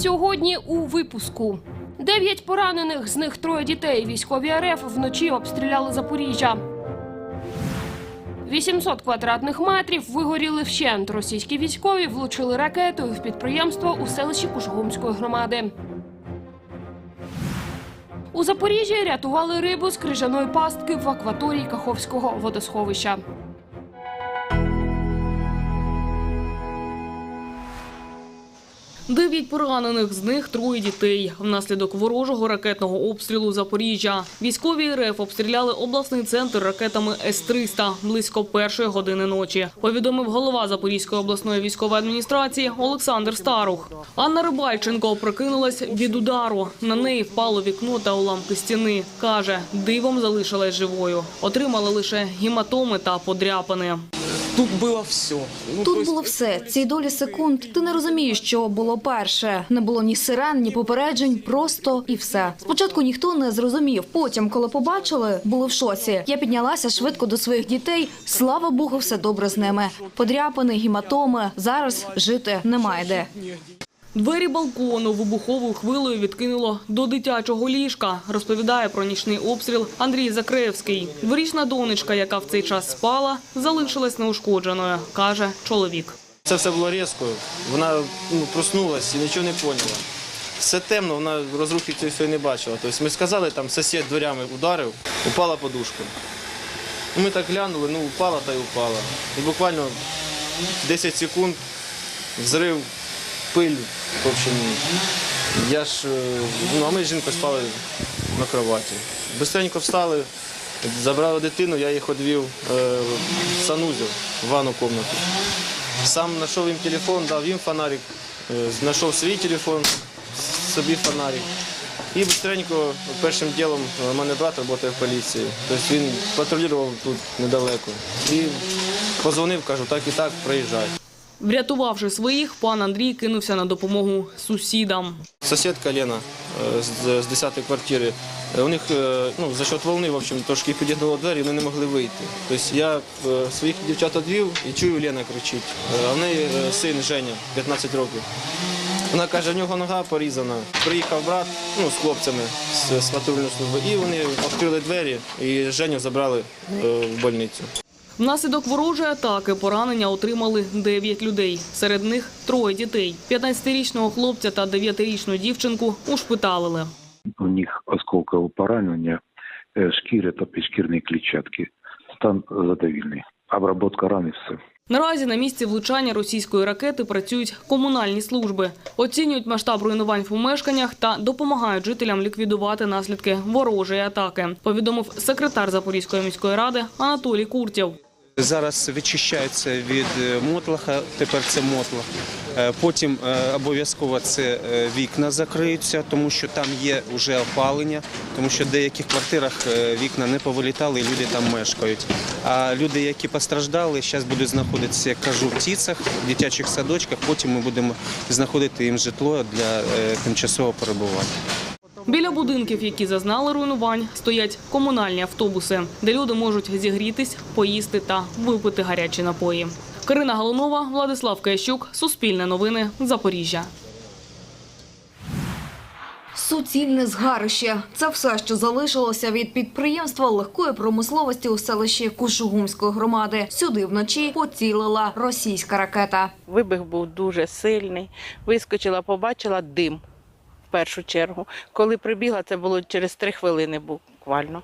Сьогодні у випуску. Дев'ять поранених, з них троє дітей. Військові РФ вночі обстріляли Запоріжжя. 800 квадратних метрів вигоріли вщент. Російські військові влучили ракетою в підприємство у селищі Кушугумської громади. У Запоріжжі рятували рибу з крижаної пастки в акваторії Каховського водосховища. Дев'ять поранених, з них троє дітей. Внаслідок ворожого ракетного обстрілу Запоріжжя. Військові РФ обстріляли обласний центр ракетами С-300 близько першої години ночі. Повідомив голова Запорізької обласної військової адміністрації Олександр Старух. Анна Рибальченко прокинулась від удару. На неї впало вікно та уламки стіни. Каже, дивом залишилась живою. Отримала лише гематоми та подряпини. Тут було все. Ну, Тут було все. Ці долі секунд. Ти не розумієш, що було перше. Не було ні сирен, ні попереджень. Просто і все. Спочатку ніхто не зрозумів. Потім, коли побачили, були в шоці. Я піднялася швидко до своїх дітей. Слава Богу, все добре з ними. Подряпини, гематоми. Зараз жити немає де. Двері балкону вибуховою хвилею відкинуло до дитячого ліжка. Розповідає про нічний обстріл Андрій Закревський. Дворічна донечка, яка в цей час спала, залишилась неушкодженою, каже чоловік. Це все було різко. Вона ну, проснулась і нічого не поняла. Все темно, вона розрухи цієї не бачила. Тобто ми сказали, там сусід дверями ударив, упала подушка. Ми так глянули, ну упала та й упала. І буквально 10 секунд взрив, пиль. В общем, я ж, е, ну, а ми з жінкою спали на кроваті. Бистренько встали, забрали дитину, я їх відвів е, в санузел, в ванну кімнату. Сам знайшов їм телефон, дав їм фонарик, е, знайшов свій телефон, собі фонарик. І швидко першим ділом е, у мене брат працює в поліції. Тобто він патрулював тут недалеко. І позвонив, кажу, так і так, приїжджай. Врятувавши своїх, пан Андрій кинувся на допомогу сусідам. Сусідка Лена е, з, з 10-ї квартири, е, у них е, ну, за счет волни в общем, трошки підігнуло двері, вони не могли вийти. Тобто я своїх дівчат відвів і чую, Лена кричить. А в неї син Женя, 15 років. Вона каже, в нього нога порізана. Приїхав брат ну, з хлопцями з, патрульної служби, і вони відкрили двері і Женю забрали в больницю. Внаслідок ворожої атаки поранення отримали 9 людей. Серед них троє дітей. 15-річного хлопця та 9-річну дівчинку ушпиталили. у них осколкове поранення е, шкіри та підшкірної клітчатки. Стан задовільний. Обработка ран і все. Наразі на місці влучання російської ракети працюють комунальні служби, оцінюють масштаб руйнувань в помешканнях та допомагають жителям ліквідувати наслідки ворожої атаки. Повідомив секретар Запорізької міської ради Анатолій Куртєв. Зараз відчищаються від е, мотлаха, тепер це мотлах. Е, Потім е, обов'язково це вікна закриються, тому що там є вже опалення, тому що в деяких квартирах вікна не повилітали і люди там мешкають. А люди, які постраждали, зараз будуть знаходитися, як кажу, в тіцах, в дитячих садочках. Потім ми будемо знаходити їм житло для тимчасового перебування. Біля будинків, які зазнали руйнувань, стоять комунальні автобуси, де люди можуть зігрітись, поїсти та випити гарячі напої. Карина Галунова, Владислав Киящук, Суспільне новини, Запоріжжя. Суцільне згарище це все, що залишилося від підприємства легкої промисловості у селищі Кушугумської громади. Сюди вночі поцілила російська ракета. Вибух був дуже сильний. Вискочила, побачила дим першу чергу. Коли прибігла, це було через три хвилини буквально.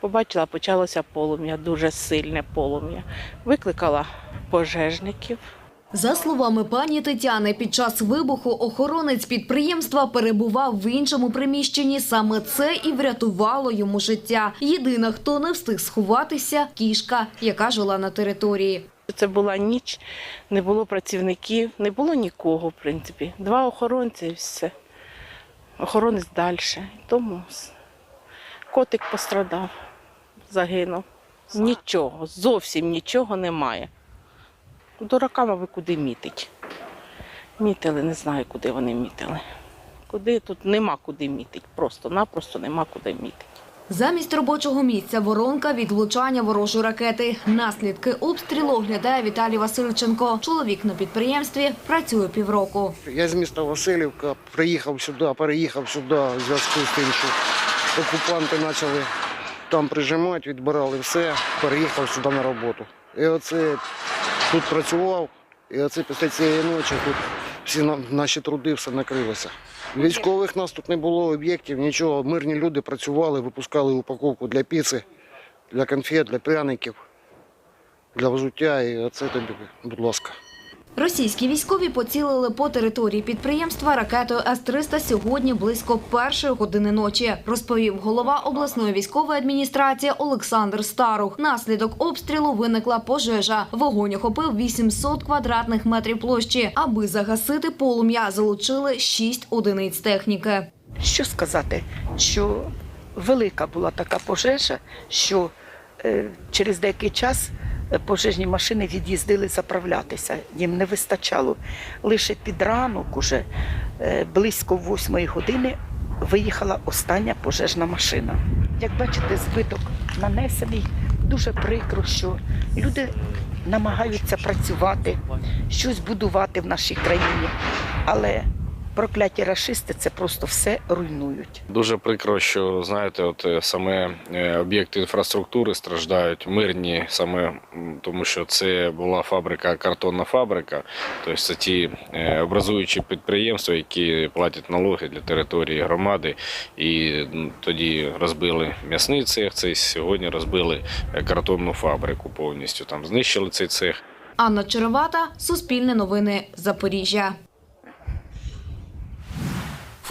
Побачила, почалося полум'я, дуже сильне полум'я. Викликала пожежників. За словами пані Тетяни, під час вибуху охоронець підприємства перебував в іншому приміщенні. Саме це і врятувало йому життя. Єдина, хто не встиг сховатися, кішка, яка жила на території. Це була ніч, не було працівників, не було нікого, в принципі. Два охоронці і все. Охоронець далі. Тому котик пострадав, загинув. Нічого, зовсім нічого немає. Дурака, мабуть, куди мітить. Мітили, не знаю, куди вони мітили. Куди тут нема куди мітить. Просто-напросто нема куди мітить. Замість робочого місця воронка від влучання ворожої ракети. Наслідки обстрілу оглядає Віталій Васильченко. Чоловік на підприємстві працює півроку. Я з міста Васильівка приїхав сюди, переїхав сюди в зв'язку з тим, що окупанти почали там прижимати, відбирали все, переїхав сюди на роботу. І оце тут працював, і оце після цієї ночі тут всі наші труди все накрилося. Військових нас тут не було об'єктів, нічого. Мирні люди працювали, випускали упаковку для піци, для конфет, для пряників, для взуття. І оце тобі, будь ласка. Російські військові поцілили по території підприємства ракетою С-300 сьогодні близько першої години ночі, розповів голова обласної військової адміністрації Олександр Старух. Наслідок обстрілу виникла пожежа. Вогонь охопив 800 квадратних метрів площі. Аби загасити полум'я, залучили 6 одиниць техніки. Що сказати, що велика була така пожежа, що е, через деякий час пожежні машини від'їздили заправлятися. Їм не вистачало. Лише під ранок, уже е, близько восьмої години, виїхала остання пожежна машина. Як бачите, збиток нанесений. Дуже прикро, що люди намагаються працювати, щось будувати в нашій країні, але прокляті рашисти це просто все руйнують. Дуже прикро, що знаєте, от е, саме е, об'єкти інфраструктури страждають мирні, саме тому що це була фабрика, картонна фабрика. Тобто це ті е, образуючі підприємства, які платять налоги для території громади. І тоді розбили м'ясний цех. Цей сьогодні розбили картонну фабрику повністю. Там знищили цей цех. Анна Черевата, Суспільне новини, Запоріжжя.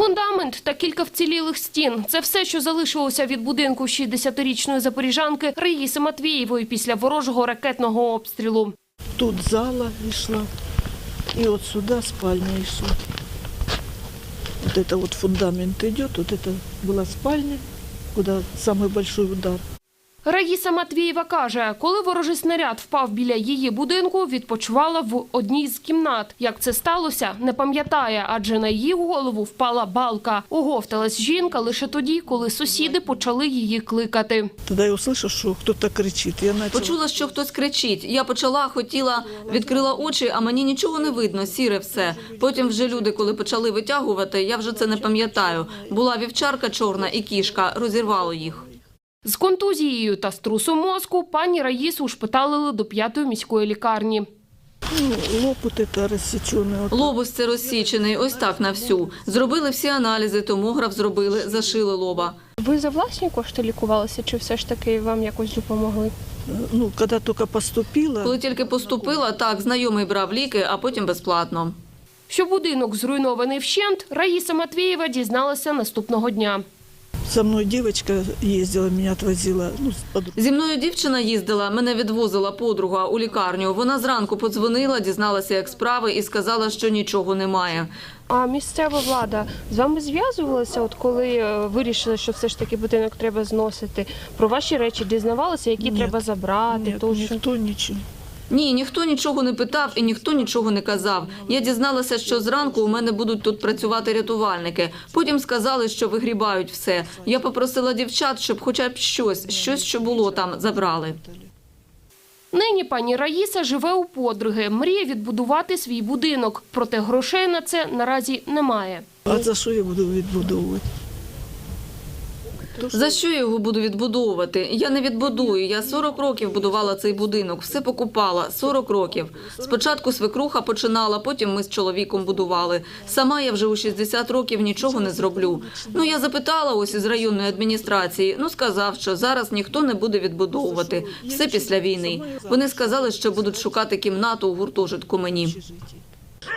Фундамент та кілька вцілілих стін це все, що залишилося від будинку 60-річної запоріжанки Раїси Матвієвої після ворожого ракетного обстрілу. Тут зала йшла, и вот сюда спальня йшла. Вот это вот фундамент идет, вот это была спальня, куда самый большой удар. Раїса Матвієва каже, коли ворожий снаряд впав біля її будинку, відпочивала в одній з кімнат. Як це сталося, не пам'ятає, адже на її голову впала балка. Оговталась жінка лише тоді, коли сусіди почали її кликати. Тогда я услышала, что кто-то кричит. Я начала... Почула, що хтось кричить. Я почала, хотіла, відкрила очі, а мені нічого не видно, сіре все. Потім вже люди, коли почали витягувати, я вже це не пам'ятаю. Була вівчарка чорна і кішка, розірвало їх. З контузією та струсом мозку пані Раїсу ушпиталили до п'ятої міської лікарні. Ну. Лобус це розсічений, ось так на всю. Зробили всі аналізи, томограф зробили, зашили лоба. Ви за власні кошти лікувалися, чи все ж таки вам якось допомогли? Ну, когда только поступила, Коли тільки поступила, так, знайомий брав ліки, а потім безплатно. Що будинок зруйнований вщент, Раїса Матвієва дізналася наступного дня. Со мной девочка ездила, меня отвозила, ну. Зі мною дівчина їздила, мене відвозила подруга у лікарню. Вона зранку подзвонила, дізналася, як справи, і сказала, що нічого немає. А місцева влада з вами зв'язувалася, от коли е, вирішили, що все ж таки будинок треба зносити? Про ваші речі дізнавалися, які Ні. треба забрати? Нет, тощо? никто ничего. Ні, ніхто нічого не питав і ніхто нічого не казав. Я дізналася, що зранку у мене будуть тут працювати рятувальники. Потім сказали, що вигрібають все. Я попросила дівчат, щоб хоча б щось, щось, що було там, забрали. Нині пані Раїса живе у подруги, мріє відбудувати свій будинок, проте грошей на це наразі немає. А за що я буду відбудовувати? За що я його буду відбудовувати? Я не відбудую. Я 40 років будувала цей будинок, все покупала. 40 років. Спочатку свекруха починала, потім ми з чоловіком будували. Сама я вже у 60 років нічого не зроблю. Ну я запитала ось із районної адміністрації. Ну сказав, що зараз ніхто не буде відбудовувати. Все після війни. Вони сказали, що будуть шукати кімнату у гуртожитку мені.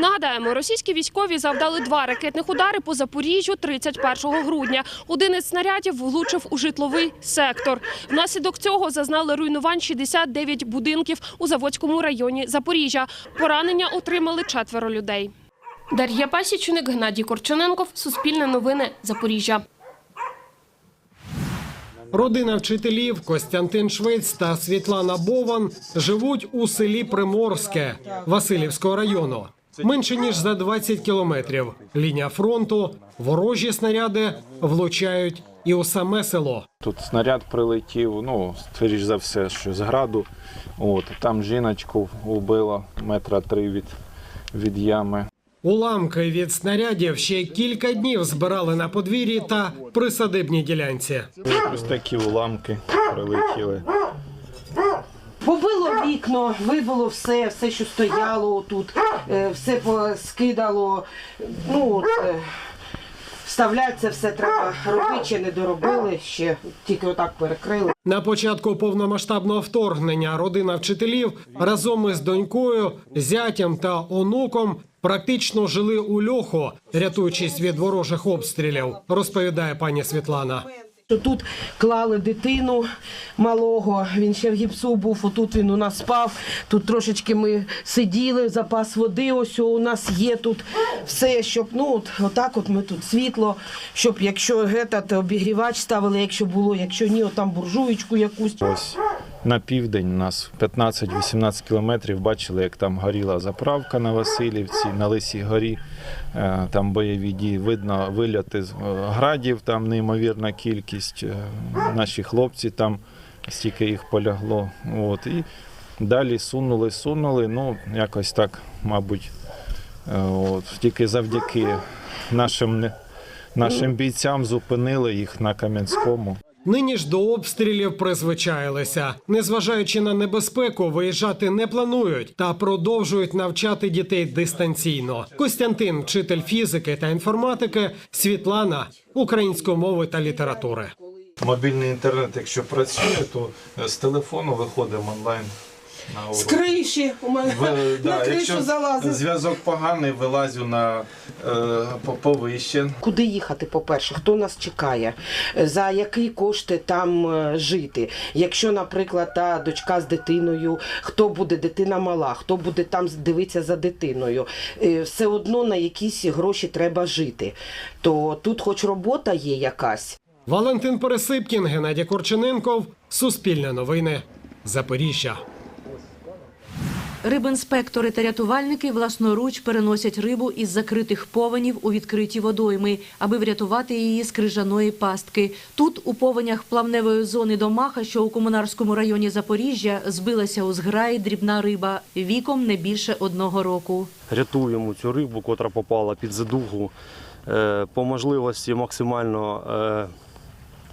Нагадаємо, російські військові завдали два ракетних удари по Запоріжжю 31 грудня. Один із снарядів влучив у житловий сектор. Внаслідок цього зазнали руйнувань 69 будинків у Заводському районі Запоріжжя. Поранення отримали четверо людей. Дар'я Пасічник, Геннадій Корчененков, Суспільне новини, Запоріжжя. Родина вчителів Костянтин Швець та Світлана Бован живуть у селі Приморське Васильівського району. Менше ніж за 20 кілометрів. Лінія фронту, ворожі снаряди влучають і у саме село. Тут снаряд прилетів, ну, скоріш за все, що з граду. От, там жіночку вбило метра три від, від ями. Уламки від снарядів ще кілька днів збирали на подвір'ї та присадибній ділянці. Ось такі уламки прилетіли. Вікно, вибило все, все, що стояло тут, е, все поскидало. Ну, от, е, вставляти це все треба робити, ще не доробили, ще тільки отак перекрили. На початку повномасштабного вторгнення родина вчителів разом із донькою, зятям та онуком практично жили у льоху, рятуючись від ворожих обстрілів, розповідає пані Світлана. Що Тут клали дитину малого, він ще в гіпсу був, отут він у нас спав. Тут трошечки ми сиділи, запас води ось у нас є тут все, щоб ну от отак от ми тут світло, щоб якщо гетат обігрівач ставили, якщо було, якщо ні, от там буржуєчку якусь. Ось на південь нас 15-18 кілометрів бачили, як там горіла заправка на Васильівці, на Лисій горі. Е, Там бойові дії, видно вильоти з е, градів, там неймовірна кількість. Е, Наші хлопці там стільки їх полягло. От. І далі сунули, сунули. Ну, якось так, мабуть, от. тільки завдяки нашим, нашим бійцям зупинили їх на Кам'янському. Нині ж до обстрілів призвичаїлися. Незважаючи на небезпеку, виїжджати не планують та продовжують навчати дітей дистанційно. Костянтин, вчитель фізики та інформатики, Світлана української мови та літератури. Мобільний інтернет, якщо працює, то е, з телефону виходимо онлайн З криші у мене Ви- на да, кришу залазить. зв'язок поганий, вилазю на е, по- повище. Куди їхати, по-перше, хто нас чекає, за які кошти там е, жити. Якщо, наприклад, та дочка з дитиною, хто буде дитина мала, хто буде там дивитися за дитиною, Е, все одно на якісь гроші треба жити. То тут, хоч робота є якась. Валентин Пересипкін, Геннадій Корчененков, Суспільне новини, Запоріжжя. Рибінспектори та рятувальники власноруч переносять рибу із закритих повенів у відкриті водойми, аби врятувати її з крижаної пастки. Тут, у повенях плавневої зони Домаха, що у комунарському районі Запоріжжя, збилася у зграї дрібна риба віком не більше одного року. рятуємо цю рибу, котра попала під задугу. Е, По можливості максимально е,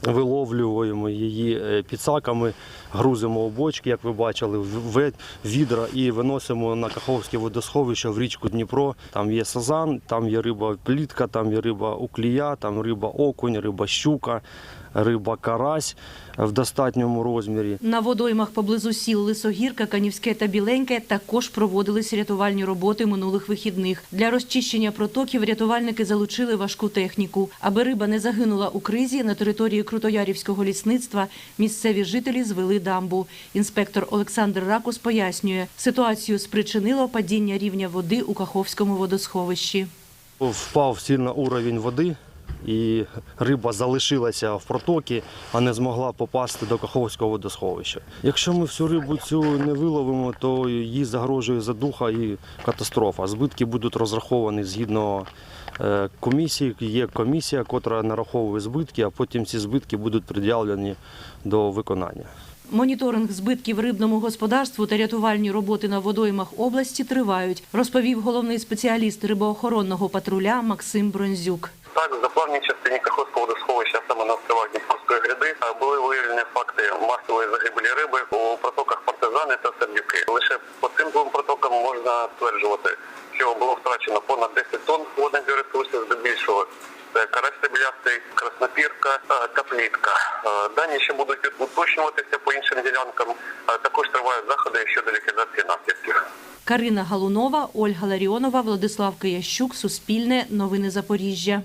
виловлюємо її е, підсаками, грузимо у бочки, як ви бачили, в відра і виносимо на Каховське водосховище в річку Дніпро. Там є сазан, там є риба плітка, там є риба уклія, там риба окунь, риба щука, риба карась в достатньому розмірі. На водоймах поблизу сіл Лисогірка, Канівське та Біленьке також проводились рятувальні роботи минулих вихідних. Для розчищення протоків рятувальники залучили важку техніку. Аби риба не загинула у кризі, на території Крутоярівського лісництва місцеві жителі звели дамбу. Інспектор Олександр Ракус пояснює, ситуацію спричинило падіння рівня води у Каховському водосховищі. Впав сильно уровень води, і риба залишилася в протокі, а не змогла попасти до Каховського водосховища. Якщо ми всю рибу цю не виловимо, то їй загрожує задуха і катастрофа. Збитки будуть розраховані згідно е, комісії. Є комісія, яка нараховує збитки, а потім ці збитки будуть пред'явлені до виконання. Моніторинг збитків рибному господарству та рятувальні роботи на водоймах області тривають, розповів головний спеціаліст рибоохоронного патруля Максим Бронзюк. Так, в заплавній частині Каховського водосховища, саме на островах Дніпровської гряди, були виявлені факти масової загибелі риби у протоках партизани та сердюки. Лише по цим двом протокам можна стверджувати, що було втрачено понад 10 тонн водних біоресурсів здебільшого. Це карась стеблястий, краснопірка та плітка. Е, Дані ще будуть уточнюватися по іншим ділянкам. Е, Також тривають заходи щодо ліквідації наслідків. Карина Галунова, Ольга Ларіонова, Владислав Киящук, Суспільне, Новини Запоріжжя.